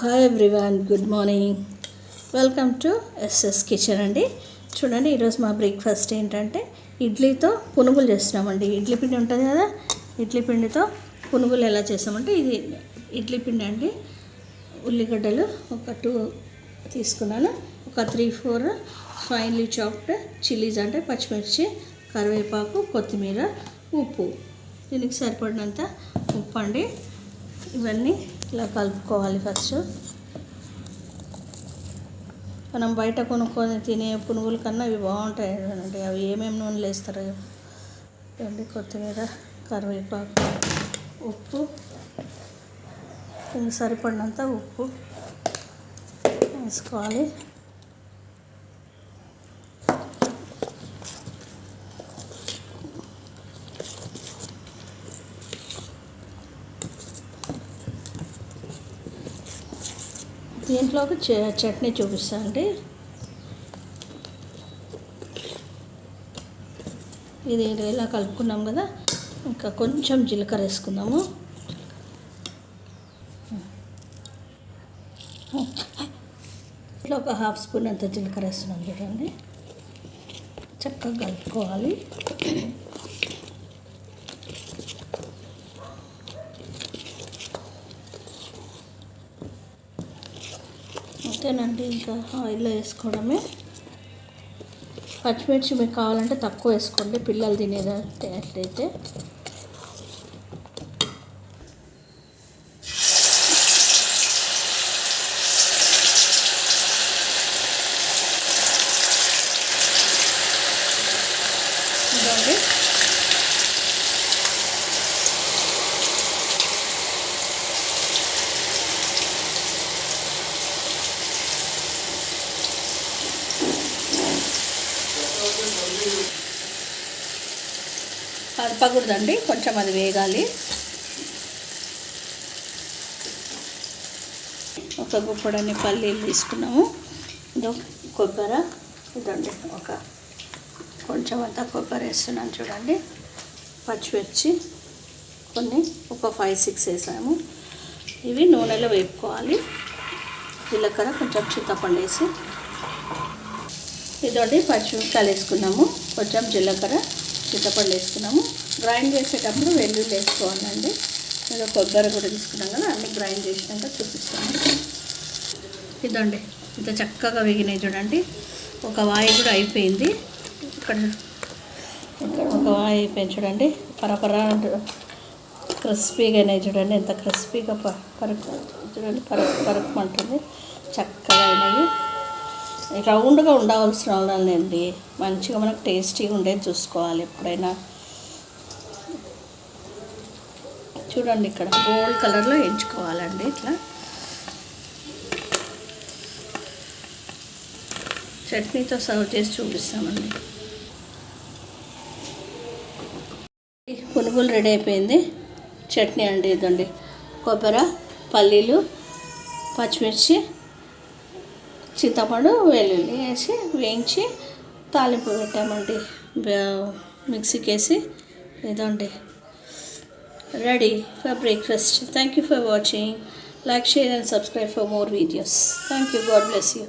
Hi everyone good morning welcome to SS kitchen అండి. చూడండి ఈరోజు మా బ్రేక్ఫాస్ట్ ఏంటంటే ఇడ్లీతో పునుగులు చేస్తున్నామండి. ఇడ్లీ పిండి ఉంటుంది కదా ఇడ్లీ పిండితో పునుగులు ఎలా చేస్తామంటే ఇది ఇడ్లీ పిండి అండి. ఉల్లిగడ్డలు ఒక టూ తీసుకున్నాను. ఒక three four finely chopped chillies అంటే పచ్చిమిర్చి కరివేపాకు కొత్తిమీర ఉప్పు. దీనికి సరిపడినంత ఉప్పు అండి ఇవన్నీ ఇలా కలుపుకోవాలి ఫస్ట్. మనం బయట కొనుక్కొని తినే పునుగుల కన్నా ఇవి బాగుంటాయి అంటే అవి ఏమేమి నూనెలు వేస్తారో? ఇవ్వండి కొత్తిమీర కరివేపాకు ఉప్పు. దీనికి సరిపడినంత ఉప్పు వేసుకోవాలి. దీంట్లో చ- చట్నీ చూపిస్తా అండి. ఇది ఇలా కలుపుకున్నాం కదా ఇంకా కొంచెం జీలకర్ర వేసుకుందాము. ఇట్లా ఒక హాఫ్ స్పూన్ అంత జీలకర్ర వేస్తున్నాం చూడండి. చక్కగా కలుపుకోవాలి. అంతేనండి ఇంకా ఆయిల్లో వేసుకోవడమే. పచ్చిమిర్చి మీకు కావాలంటే తక్కువ వేసుకోండి పిల్లలు తినేదంటే అట్లయితే ఇదండి కలపకూడదండి కొంచెం అది వేగాలి. ఒక గుప్పడని పల్లీలు తీసుకున్నాము. ఇదో కొబ్బరి. ఇదండి ఒక కొంచెం అంతా కొబ్బరి వేస్తున్నాను చూడండి. పచ్చిమిర్చి కొన్ని ఒక ఫైవ్ సిక్స్ వేసాము. ఇవి నూనెలో వేపుకోవాలి. జీలకర్ర కొంచెం చింతపండు వేసి. ఇదొకటి పచ్చిమిరపకాయలు వేసుకున్నాము. కొంచెం జీలకర్ర. చింతపండు వేసుకున్నాము. గ్రైండ్ చేసేటప్పుడు వెల్లుల్లి వేసుకోవాలండి ఇంకా కొబ్బరి కూడా తీసుకున్నాం కదా అన్నీ గ్రైండ్ చేసినాక చూపిస్తాము ఇదండి ఇంత చక్కగా వేగినాయి చూడండి. ఒక వాయి కూడా అయిపోయింది. ఇక్కడ ఇక్కడ ఒక వాయి అయిపోయింది చూడండి. పరపరా క్రిస్పీగా అయినాయి చూడండి. ఎంత క్రిస్పీగా ప పరుకు చూడండి పరుకు అంటుంది చక్కగా అయినాయి. రౌండ్గా ఉండవలసిన వాళ్ళండి మంచిగా మనకు టేస్టీగా ఉండేది చూసుకోవాలి ఎప్పుడైనా. చూడండి ఇక్కడ గోల్డ్ కలర్లో ఎంచుకోవాలండి ఇట్లా. చట్నీతో సర్వ్ చేసి చూపిస్తామండి. పునుగులు రెడీ అయిపోయింది. చట్నీ అండి ఇదండి. కొబ్బరి పల్లీలు పచ్చిమిర్చి చింతపండు వెల్లుల్లి వేసి వేయించి తాలింపు పెట్టామండి. మిక్సీకి వేసి ఇదండి. Ready for breakfast. Thank you for watching like share and subscribe for more videos thank you God bless you